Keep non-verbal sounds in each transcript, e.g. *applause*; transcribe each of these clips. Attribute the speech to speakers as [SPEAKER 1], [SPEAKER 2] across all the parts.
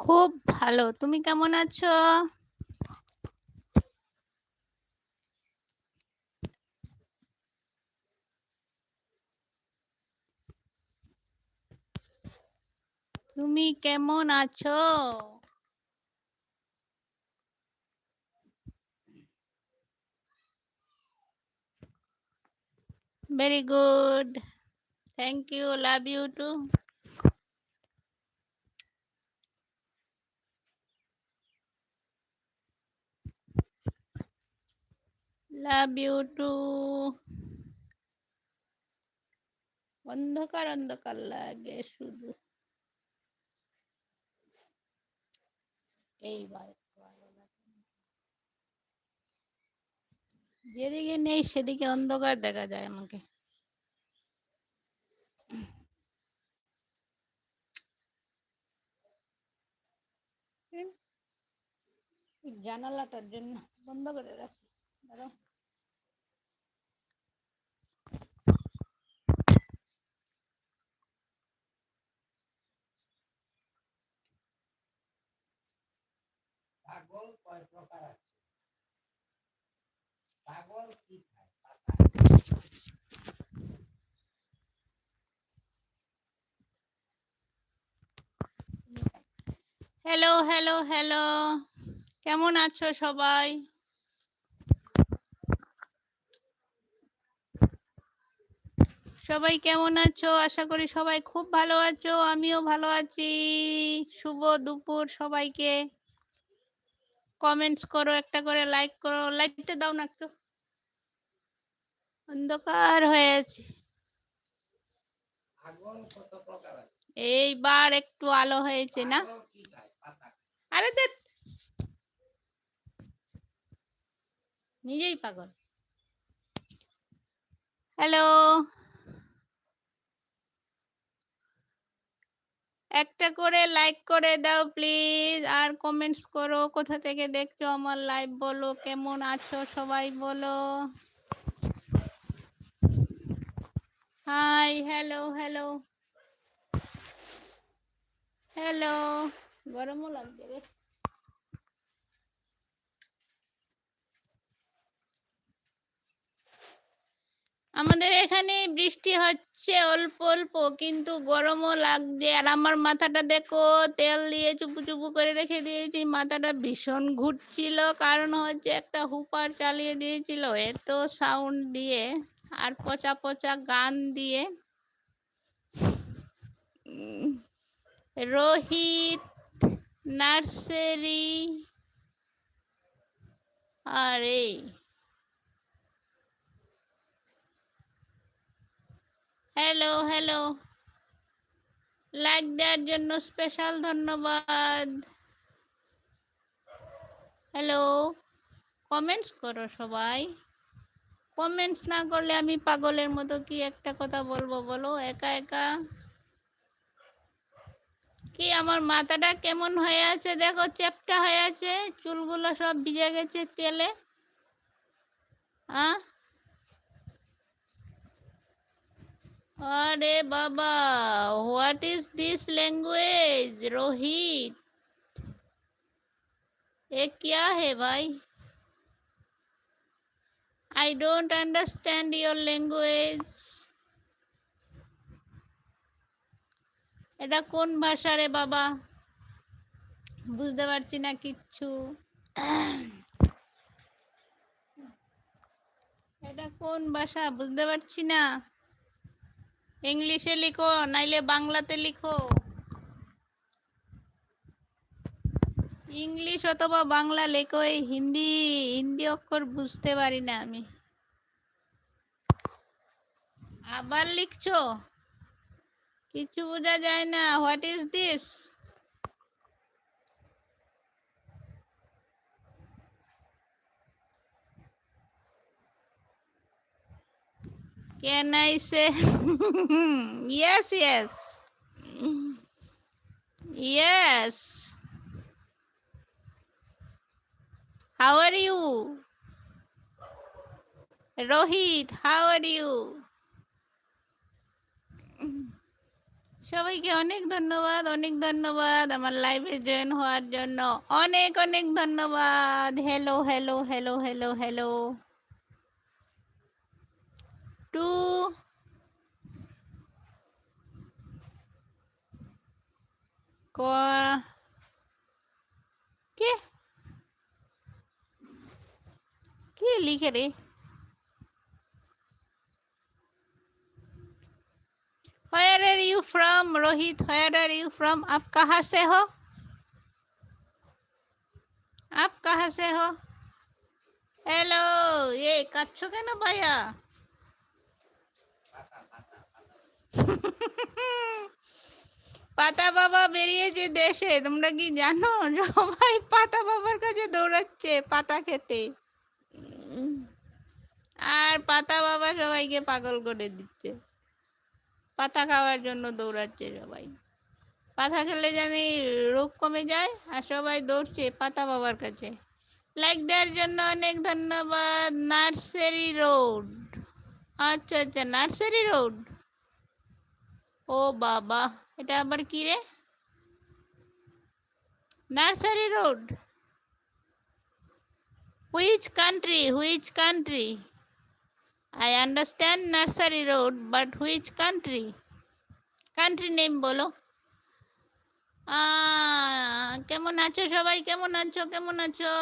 [SPEAKER 1] খুব ভালো। তুমি কেমন আছো? তুমি কেমন আছো? Very good thank you love you too love you too অন্ধকার অন্ধকার লাগে শুধু। যেদিকে নেই সেদিকে অন্ধকার দেখা যায় আমাকে। জানালাটার জন্য বন্ধ করে রাখি। দাঁড়াও।
[SPEAKER 2] পাগল কয় প্রকার আছে? পাগল কি খায়? পাতা
[SPEAKER 1] হ্যালো হ্যালো হ্যালো কেমন আছো সবাই? সবাই কেমন আছো? আশা করি সবাই খুব ভালো আছো, আমিও ভালো আছি। শুভ দুপুর সবাইকে। কমেন্টস করো, একটা করে লাইক করো লাইকটা দাও না একটু। অন্ধকার হয়ে আছে এইবার একটু আলো হয়েছে না? আরে দেখ নিজেই পাগল। হ্যালো একটা করে লাইক করে দাও প্লিজ। আর কমেন্টস করো, কোথা থেকে দেখছ আমার লাইভ বলো, কেমন আছো সবাই বলো। High, hello hello. হ্যালো, গরমও লাগছে রে। আমাদের এখানে বৃষ্টি হচ্ছে অল্প অল্প, কিন্তু গরমও লাগছে। আর আমার মাথাটা দেখো, তেল দিয়ে চুপু চুপু করে রেখে দিয়েছি। মাথাটা ভীষণ ঘুরছিল। কারণ হচ্ছে একটা হুপার চালিয়ে দিয়েছিল এত সাউন্ড দিয়ে আর পচা পচা গান দিয়ে। রোহিত নার্সারি। আর এই হ্যালো হ্যালো লাইক দেওয়ার জন্য স্পেশাল ধন্যবাদ। হ্যালো কমেন্টস করো সবাই। কমেন্টস না করলে আমি পাগলের মতো কি একটা কথা বলব বলো? একা একা? কি আমার মাথাটা কেমন হয়ে আছে? দেখো, চ্যাপটা হয়ে আছে। চুলগুলো সব ভিজে গেছে তেলে। আহ अरे बाबा what is this language Rohit ये क्या है भाई I don't understand your language এটা কোন ভাষা রে বাবা বুঝতে পারছি না কিচ্ছু এটা কোন ভাষা বুঝতে পারছি না ইংলিশে লিখো, নাইলে বাংলাতে লিখো। ইংলিশ অথবা বাংলা লেখো, এই হিন্দি হিন্দি অক্ষর বুঝতে পারি না আমি। আবার লিখছো? কিছু বোঝা যায় না। What is this Can I say yes, yes, yes? How are you? Rohit, how are you? সবাইকে অনেক ধন্যবাদ অনেক ধন্যবাদ আমার লাইভে জয়েন হওয়ার জন্য অনেক অনেক ধন্যবাদ hello hello hello hello hello two qua क्या क्या लिखे रे Where are you from, Rohit? Where are you from? आप कहाँ से हो आप कहाँ से हो हेलो ये कच्छु के ना
[SPEAKER 2] भैया পাতা
[SPEAKER 1] বাবা বেরিয়েছে দেশে, তোমরা কি জানো? সবাই পাতা বাবার কাছে দৌড়াচ্ছে পাতা খেতে। আর পাতা বাবা সবাইকে পাগল করে দিচ্ছে। পাতা খাওয়ার জন্য দৌড়াচ্ছে সবাই। পাতা খেলে জানি রোগ কমে যায় আর সবাই দৌড়ছে পাতা বাবার কাছে। লাইক দেওয়ার জন্য অনেক ধন্যবাদ, নার্সারি রোড। আচ্ছা আচ্ছা নার্সারি রোড? ও বাবা, এটা আবার কি রে? Nursery road. Which country which country I understand nursery road but which country country name বলো। কেমন আছো সবাই? কেমন আছো? কেমন আছো?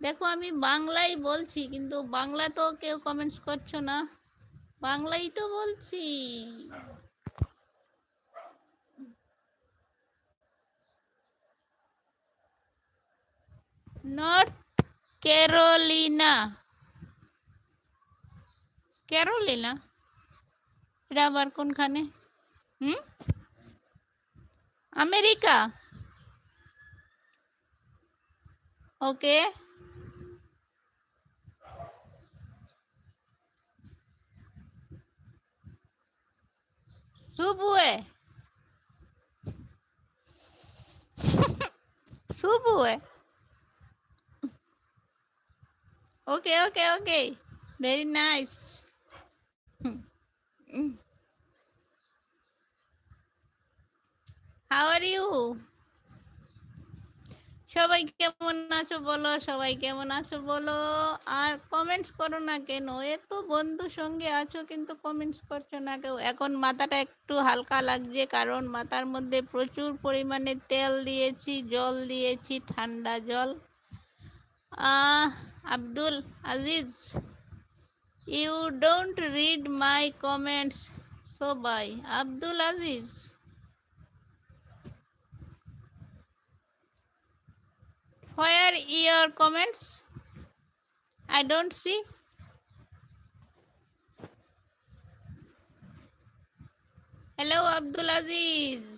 [SPEAKER 1] দেখো, আমি বাংলাই বলছি, কিন্তু বাংলা তো কেউ কমেন্টস করছ না। বাংলাই তো বলছি। North Carolina. ক্যারোলিনা? এটা আবার কোনখানে? হুম? America. Okay. Subue. *laughs* Subue. Okay, okay, okay. Very nice. *laughs* How are you? সবাই কেমন আছো বলো, সবাই কেমন আছো বলো? আর কমেন্টস করো না কেন? এত বন্ধু সঙ্গে আছো, কিন্তু কমেন্টস করছ না কেউ এখন মাথাটা একটু হালকা লাগছে, কারণ মাথার মধ্যে প্রচুর পরিমাণে তেল দিয়েছি, জল দিয়েছি, ঠান্ডা জল। Abdul Aziz you don't read my comments সবাই Abdul Aziz. Where your comments? I don't see. Hello, Abdul Aziz.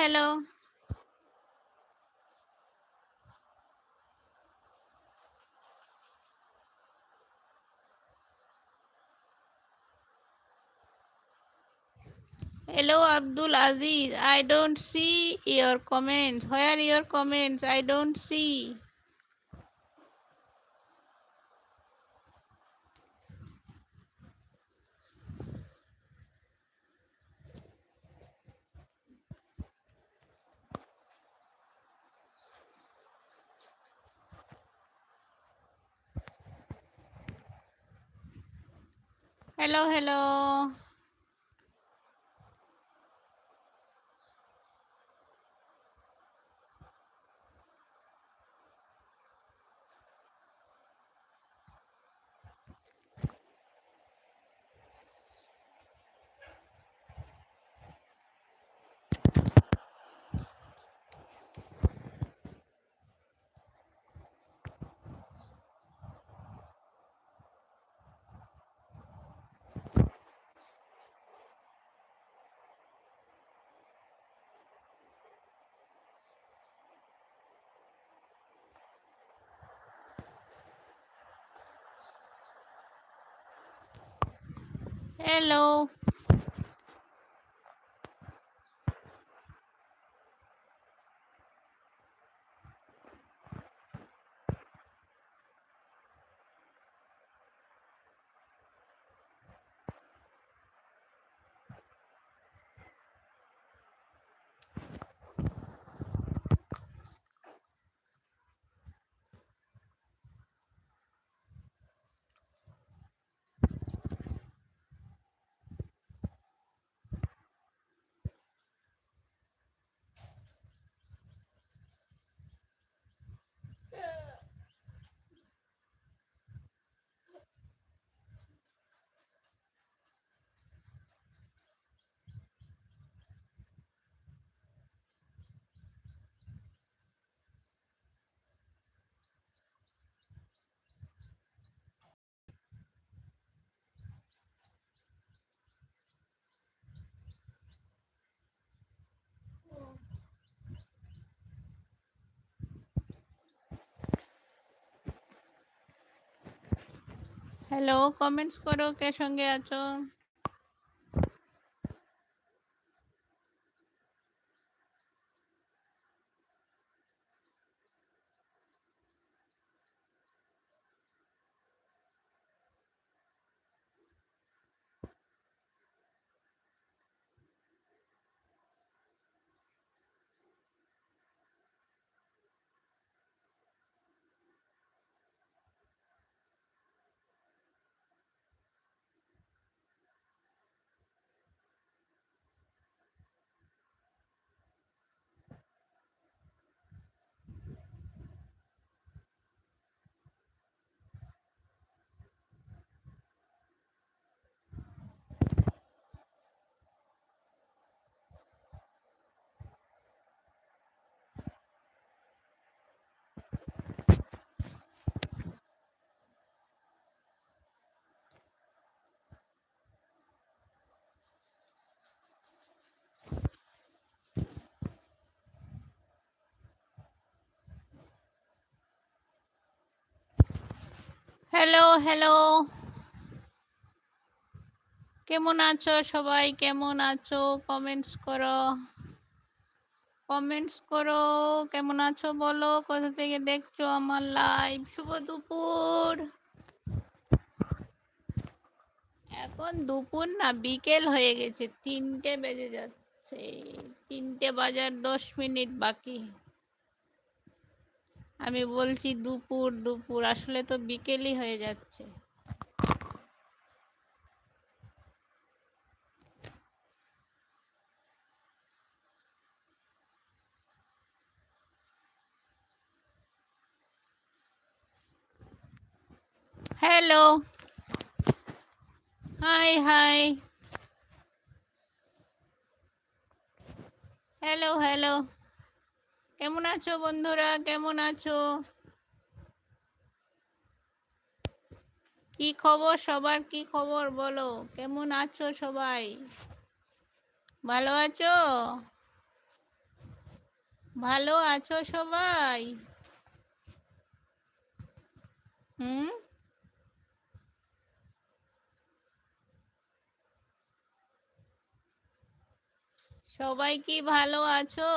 [SPEAKER 1] Hello, hello, Abdul Aziz. I don't see your comments. Where are your comments? I don't see. Hello, hello. Hello hello comments করো কে সঙ্গে আছো? Hello hello কেমন আছো সবাই? কেমন আছো? Comments করো। কমেন্টস করো। কেমন আছো বলো? কোথা থেকে দেখছ আমার লাইভ শুভ দুপুর। এখন দুপুর না, বিকেল হয়ে গেছে। তিনটে বেজে যাচ্ছে। তিনটে বাজার দশ মিনিট বাকি। আমি বলছি দুপুর দুপুর। আসলে তো বিকেলই হয়ে যাচ্ছে। Hello hi hi hello hello কেমন আছো বন্ধুরা? কেমন আছো? কি খবর? সবার কি খবর বলো? কেমন আছো সবাই? ভালো আছো? ভালো আছো সবাই? হুম? সবাই কি ভালো আছো?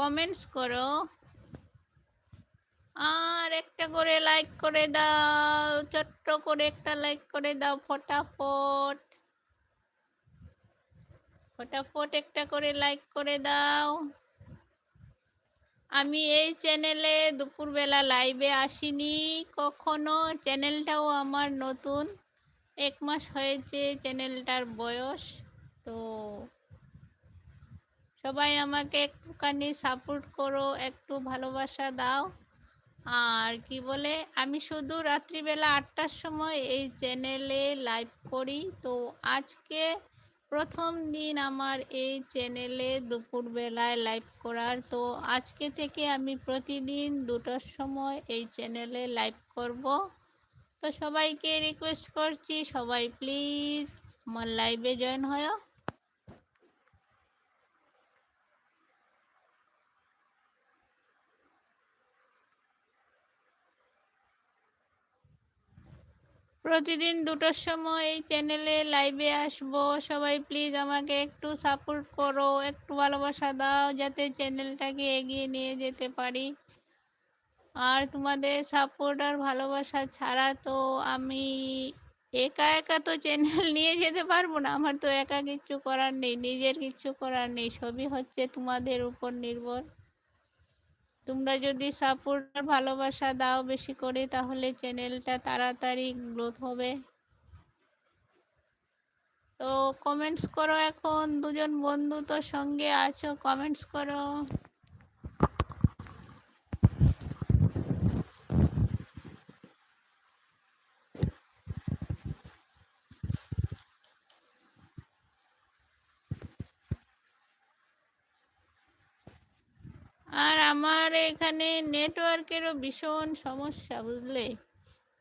[SPEAKER 1] কমেন্টস করো। আর একটা করে লাইক করে দাও, ছোট্ট করে একটা লাইক করে দাও, ফটাফট। ফটাফট একটা করে লাইক করে দাও। আমি এই চ্যানেলে দুপুরবেলা লাইভে আসিনি, কখনো। চ্যানেলটাও আমার নতুন। এক মাস হয়েছে চ্যানেলটার বয়স, তো সবাই আমাকে একটুখানি সাপোর্ট করো, একটু ভালোবাসা দাও। আর কি বলে, আমি শুধু রাত্রিবেলা আটটার সময় এই চ্যানেলে লাইভ করি। তো আজকে প্রথম দিন আমার এই চ্যানেলে দুপুরবেলায় লাইভ করার। তো আজকে থেকে আমি প্রতিদিন দুটোর সময় এই চ্যানেলে লাইভ করব। তো সবাইকে রিকোয়েস্ট করছি, সবাই প্লিজ আমার লাইভে জয়েন হয়। প্রতিদিন দুটোর সময় এই চ্যানেলে লাইভে আসব। সবাই প্লিজ আমাকে একটু সাপোর্ট করো, একটু ভালোবাসা দাও, যাতে চ্যানেলটাকে এগিয়ে নিয়ে যেতে পারি। আর তোমাদের সাপোর্ট আর ভালোবাসা ছাড়া তো আমি একা একা তো চ্যানেল *laughs* নিয়ে যেতে পারব না। আমার তো একা কিচ্ছু করার নেই, নিজের কিচ্ছু করার নেই। সবই হচ্ছে তোমাদের উপর নির্ভর। তোমরা যদি সাপোর্ট আর ভালোবাসা দাও বেশি করে, তাহলে চ্যানেলটা তাড়াতাড়ি গ্রোথ হবে। তো কমেন্টস করো এখন, দুজন বন্ধু তো সঙ্গে আছো কমেন্টস করো। আর আমার এখানে নেটওয়ার্কেরও ভীষণ সমস্যা, বুঝলে?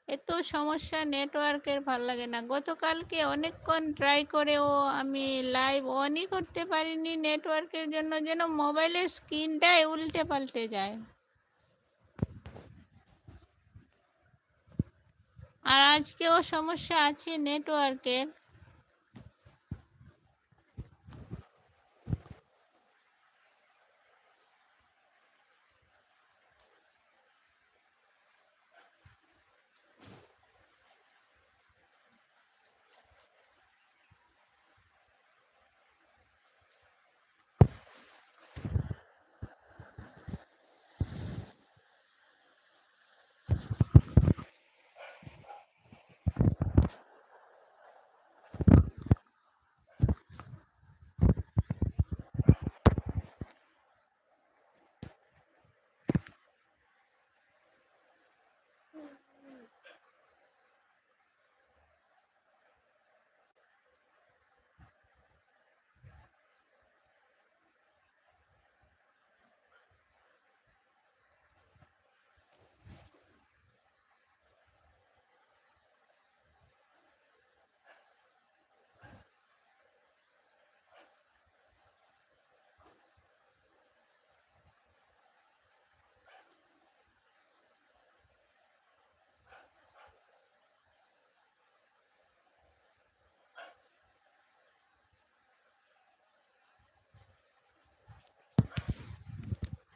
[SPEAKER 1] এত সমস্যা নেটওয়ার্কের ভালো লাগে না। গতকালকে অনেকক্ষণ ট্রাই করেও আমি লাইভ অনই করতে পারিনি নেটওয়ার্কের জন্য, যেন মোবাইলের স্ক্রিনটাই উল্টে পাল্টে যায়। আর আজকেও সমস্যা আছে নেটওয়ার্কের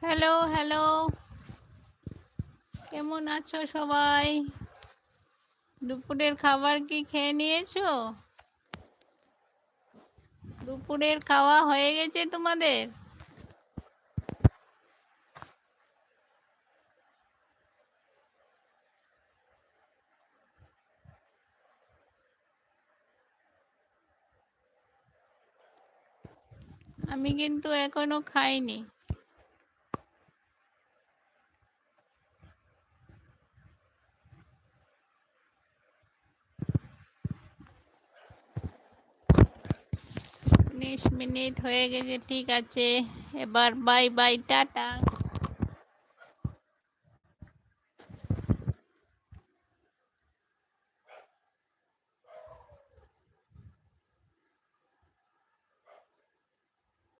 [SPEAKER 1] হ্যালো হ্যালো কেমন আছো সবাই? দুপুরের খাবার কি খেয়ে নিয়েছো? দুপুরের খাওয়া হয়ে গেছে তোমাদের? আমি কিন্তু এখনও খাইনি। মিনিট হয়ে গেছে ঠিক আছে। এবার বাই বাই টাটা।